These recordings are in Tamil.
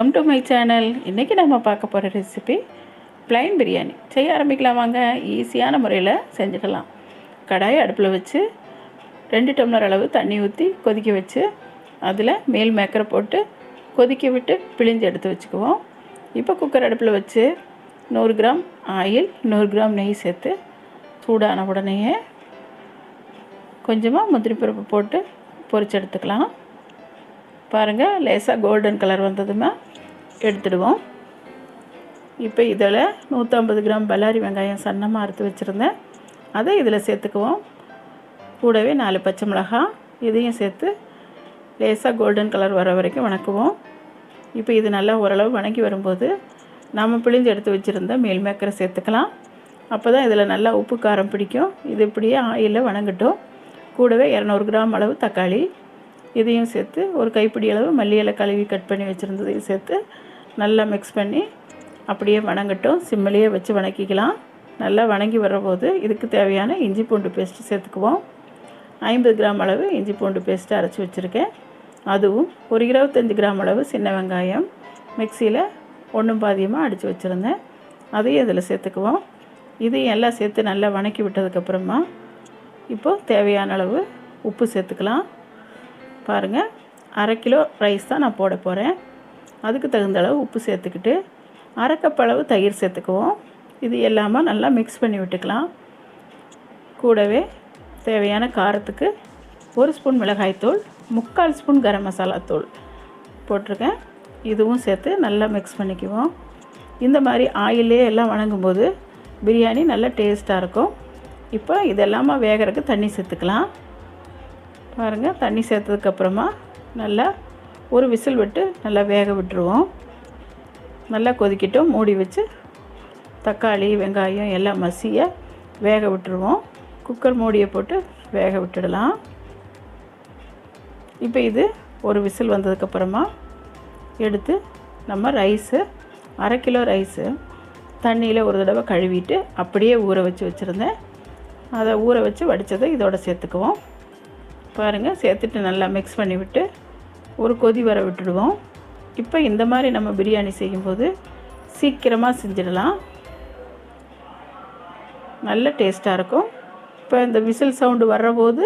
வெல்கம் டு மை சேனல் இன்றைக்கி நம்ம பார்க்க போகிற ரெசிபி ப்ளைன் பிரியாணி செய்ய ஆரம்பிக்கலாம் வாங்க. ஈஸியான முறையில் செஞ்சுக்கலாம். கடாயை அடுப்பில் வச்சு ரெண்டு டம்ளர் அளவு தண்ணி ஊற்றி கொதிக்க வச்சு அதில் மேல் மேக்கரை போட்டு கொதிக்க விட்டு பிழிஞ்சு எடுத்து வச்சுக்குவோம். இப்போ குக்கர் அடுப்பில் வச்சு நூறு கிராம் ஆயில் நூறு கிராம் நெய் சேர்த்து சூடான உடனேயே கொஞ்சமாக முந்திரி பருப்பு போட்டு பொரிச்சு எடுத்துக்கலாம். பாருங்கள் லேசாக கோல்டன் கலர் வந்ததுமே. எடுத்துடுவோம். இப்போ இதில் நூற்றம்பது கிராம் பல்லாரி வெங்காயம் சன்னமாக அறுத்து வச்சுருந்தேன். அதை இதில் சேர்த்துக்குவோம். கூடவே நாலு பச்சை மிளகாய் இதையும் சேர்த்து லேசாக கோல்டன் கலர் வர வரைக்கும் வணக்குவோம். இப்போ இது நல்லா ஓரளவு வணங்கி வரும்போது நம்ம பிழிஞ்சு எடுத்து வச்சுருந்த மீல் மேக்கரை சேர்த்துக்கலாம். அப்போ தான் இதில் நல்லா உப்பு காரம் பிடிக்கும். இது இப்படியே ஆயிலில் வணங்கட்டும். கூடவே இரநூறு கிராம் அளவு தக்காளி இதையும் சேர்த்து ஒரு கைப்பிடி அளவு மல்லி இலை கழுவி கட் பண்ணி வச்சுருந்ததையும் சேர்த்து நல்லா மிக்ஸ் பண்ணி அப்படியே வணங்கட்டும். சிம்மிலேயே வச்சு வணக்கிக்கலாம். நல்லா வணங்கி வரபோது இதுக்கு தேவையான இஞ்சி பூண்டு பேஸ்ட்டு சேர்த்துக்குவோம். ஐம்பது கிராம் அளவு இஞ்சி பூண்டு பேஸ்ட்டு அரைச்சி வச்சுருக்கேன். அதுவும் ஒரு இருபத்தஞ்சி கிராம் அளவு சின்ன வெங்காயம் மிக்சியில் ஒன்றும் பாதியமாக அடித்து வச்சுருந்தேன். அதையும் இதில் சேர்த்துக்குவோம். இதையும் எல்லாம் சேர்த்து நல்லா வணக்கி விட்டதுக்கப்புறமா இப்போது தேவையான அளவு உப்பு சேர்த்துக்கலாம். பாருங்கள் அரை கிலோ ரைஸ் தான் நான் போட போகிறேன் அதுக்கு தகுந்த அளவு உப்பு சேர்த்துக்கிட்டு அரைக்கப்பளவு தயிர் சேர்த்துக்குவோம். இது எல்லாமே நல்லா மிக்ஸ் பண்ணி விட்டுக்கலாம். கூடவே தேவையான காரத்துக்கு ஒரு ஸ்பூன் மிளகாய்த்தூள் முக்கால் ஸ்பூன் கரம் மசாலா தூள் போட்டிருக்கேன். இதுவும் சேர்த்து நல்லா மிக்ஸ் பண்ணிக்குவோம். இந்த மாதிரி ஆயிலே எல்லாம் வணங்கும்போது பிரியாணி நல்லா டேஸ்ட்டாக இருக்கும். இப்போ இதெல்லாமா வேகிறதுக்கு தண்ணி சேர்த்துக்கலாம். பாருங்கள் தண்ணி சேர்த்ததுக்கப்புறமா நல்லா ஒரு விசில் விட்டு நல்லா வேக விட்டுருவோம். நல்லா கொதிக்கட்டும். மூடி வச்சு தக்காளி வெங்காயம் எல்லாம் மசிய வேக விட்டுருவோம். குக்கர் மூடியை போட்டு வேக விட்டுடலாம். இப்போ இது ஒரு விசில் வந்ததுக்கப்புறமா எடுத்து நம்ம ரைஸு அரை கிலோ ரைஸு தண்ணியில் ஒரு தடவை கழுவிட்டு அப்படியே ஊற வச்சு வச்சுருந்தேன். அதை ஊற வச்சு வடித்ததை இதோட சேர்த்துக்குவோம். பாருங்கள் சேர்த்துட்டு நல்லா மிக்ஸ் பண்ணிவிட்டு ஒரு கொதி வர விட்டுடுவோம். இப்போ இந்த மாதிரி நம்ம பிரியாணி செய்யும்போது சீக்கிரமாக செஞ்சிடலாம். நல்ல டேஸ்ட்டாக இருக்கும். இப்போ இந்த விசில் சவுண்டு வர்றபோது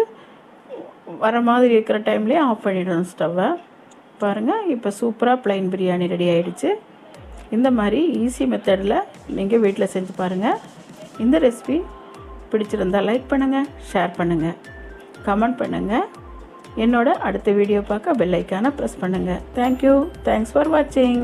வர மாதிரி இருக்கிற டைம்லேயே ஆஃப் பண்ணிடணும் ஸ்டவ்வை பாருங்கள் இப்போ சூப்பராக ப்ளைன் பிரியாணி ரெடி ஆகிடுச்சு இந்த மாதிரி ஈஸி மெத்தடில் நீங்கள் வீட்டில் செஞ்சு பாருங்கள் இந்த ரெசிபி பிடிச்சிருந்தால் லைக் பண்ணுங்கள் ஷேர் பண்ணுங்கள் கமெண்ட் பண்ணுங்கள் என்னோட அடுத்த வீடியோ பார்க்க பெல்லைக்கான ப்ரெஸ் பண்ணுங்கள் தேங்க்யூ தேங்க்ஸ் ஃபார் வாட்சிங்